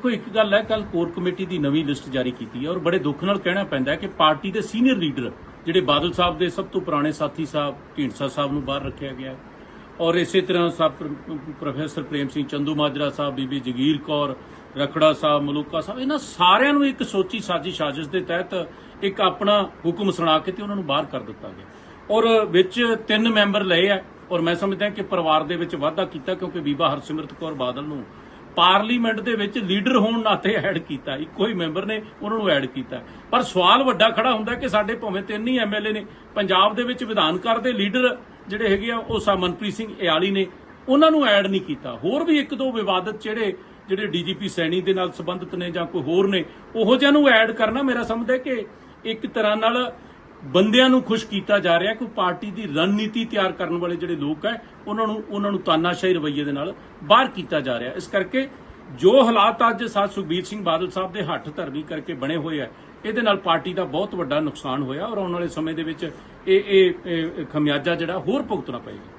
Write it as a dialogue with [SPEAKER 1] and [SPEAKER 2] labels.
[SPEAKER 1] ਦੇਖੋ, ਇੱਕ ਗੱਲ ਹੈ ਕੱਲ ਕੋਰ ਕਮੇਟੀ ਦੀ ਨਵੀਂ ਲਿਸਟ ਜਾਰੀ ਕੀਤੀ ਹੈ ਔਰ ਬੜੇ ਦੁੱਖ ਨਾਲ ਕਹਿਣਾ ਪੈਂਦਾ ਹੈ ਕਿ ਪਾਰਟੀ ਦੇ ਸੀਨੀਅਰ ਲੀਡਰ, ਜਿਹੜੇ ਬਾਦਲ ਸਾਹਿਬ ਦੇ ਸਭ ਤੋਂ ਪੁਰਾਣੇ ਸਾਥੀ ਸਾਹਿਬ, ਢੀਂਡਸਾ ਸਾਹਿਬ ਨੂੰ ਬਾਹਰ ਰੱਖਿਆ ਗਿਆ ਹੈ ਔਰ ਇਸੇ ਤਰ੍ਹਾਂ ਸਭ ਪ੍ਰੋਫੈਸਰ ਪ੍ਰੇਮ ਸਿੰਘ ਚੰਦੂ ਮਾਜਰਾ ਸਾਹਿਬ, ਬੀਬੀ ਜਗੀਰ ਕੌਰ, ਰਖੜਾ ਸਾਹਿਬ, ਮਲੂਕਾ ਸਾਹਿਬ, ਇਹਨਾਂ ਸਾਰਿਆਂ ਨੂੰ ਇੱਕ ਸੋਚੀ ਸਾਜੀ ਸਾਜ਼ਿਸ਼ ਦੇ ਤਹਿਤ ਇੱਕ ਆਪਣਾ ਹੁਕਮ ਸੁਣਾ ਕੇ ਤੇ ਉਹਨਾਂ ਨੂੰ ਬਾਹਰ ਕਰ ਦਿੱਤਾ ਗਿਆ। ਔਰ ਵਿੱਚ ਤਿੰਨ ਮੈਂਬਰ ਲਏ ਆ ਔਰ ਮੈਂ ਸਮਝਦਾ ਕਿ ਪਰਿਵਾਰ ਦੇ ਵਿੱਚ ਵਾਧਾ ਕੀਤਾ ਕਿਉਂਕਿ ਬੀਬਾ ਹਰਸਿਮਰਤ ਕੌਰ ਬਾਦਲ ਨੂੰ ਪਾਰਲੀਮੈਂਟ ਦੇ ਵਿੱਚ ਲੀਡਰ ਹੋਣ ਨਾਤੇ ਐਡ ਕੀਤਾ, ਇੱਕੋ ਹੀ ਮੈਂਬਰ ਨੇ ਉਹਨਾਂ ਨੂੰ ਐਡ ਕੀਤਾ। ਪਰ ਸਵਾਲ ਵੱਡਾ ਖੜਾ ਹੁੰਦਾ ਕਿ ਸਾਡੇ ਭਾਵੇਂ ਤਿੰਨ ਹੀ ਐਮਐਲਏ ਨੇ, ਪੰਜਾਬ ਦੇ ਵਿੱਚ ਵਿਧਾਨਕਾਰ ਦੇ ਲੀਡਰ ਜਿਹੜੇ ਹੈਗੇ ਆ, ਉਹ ਸਾ ਸਿੰਘ ਇਆਲੀ ਨੇ, ਉਹਨਾਂ ਨੂੰ ਐਡ ਨਹੀਂ ਕੀਤਾ। ਹੋਰ ਵੀ ਇੱਕ ਦੋ ਵਿਵਾਦਤ ਜਿਹੜੇ ਜਿਹੜੇ ਡੀਜੀਪੀ ਸੈਣੀ ਦੇ ਨਾਲ ਸੰਬੰਧਿਤ ਨੇ ਜਾਂ ਕੋਈ ਹੋਰ ਨੇ, ਉਹੋ ਜਿਹਾ ਨੂੰ ਐਡ ਕਰਨਾ ਮੇਰਾ ਸਮਝਦਾ ਕਿ ਇੱਕ ਤਰ੍ਹਾਂ ਨਾਲ ਬੰਦਿਆਂ ਨੂੰ ਖੁਸ਼ ਕੀਤਾ ਜਾ ਰਿਹਾ ਕਿ ਪਾਰਟੀ ਦੀ ਰਣਨੀਤੀ ਤਿਆਰ ਕਰਨ ਵਾਲੇ ਜਿਹੜੇ ਲੋਕ ਹੈ, ਉਹਨਾਂ ਨੂੰ ਉਹਨਾਂ ਨੂੰ ਤਾਨਾਸ਼ਾਹੀ ਰਵੱਈਏ ਦੇ ਨਾਲ ਬਾਹਰ ਕੀਤਾ ਜਾ ਰਿਹਾ। ਇਸ ਕਰਕੇ ਜੋ ਹਾਲਾਤ ਅੱਜ ਸਾਥ ਸੁਖਬੀਰ ਸਿੰਘ ਬਾਦਲ ਸਾਹਿਬ ਦੇ ਹੱਠ ਧਰਨੀ ਕਰਕੇ ਬਣੇ ਹੋਏ ਆ ਇਹਦੇ ਨਾਲ ਪਾਰਟੀ ਦਾ ਬਹੁਤ ਵੱਡਾ ਨੁਕਸਾਨ ਹੋਇਆ ਔਰ ਆਉਣ ਵਾਲੇ ਸਮੇਂ ਦੇ ਵਿੱਚ ਇਹ ਇਹ ਖਮਿਆਜਾ ਜਿਹੜਾ ਹੋਰ ਭੁਗਤਣਾ ਪਏਗਾ।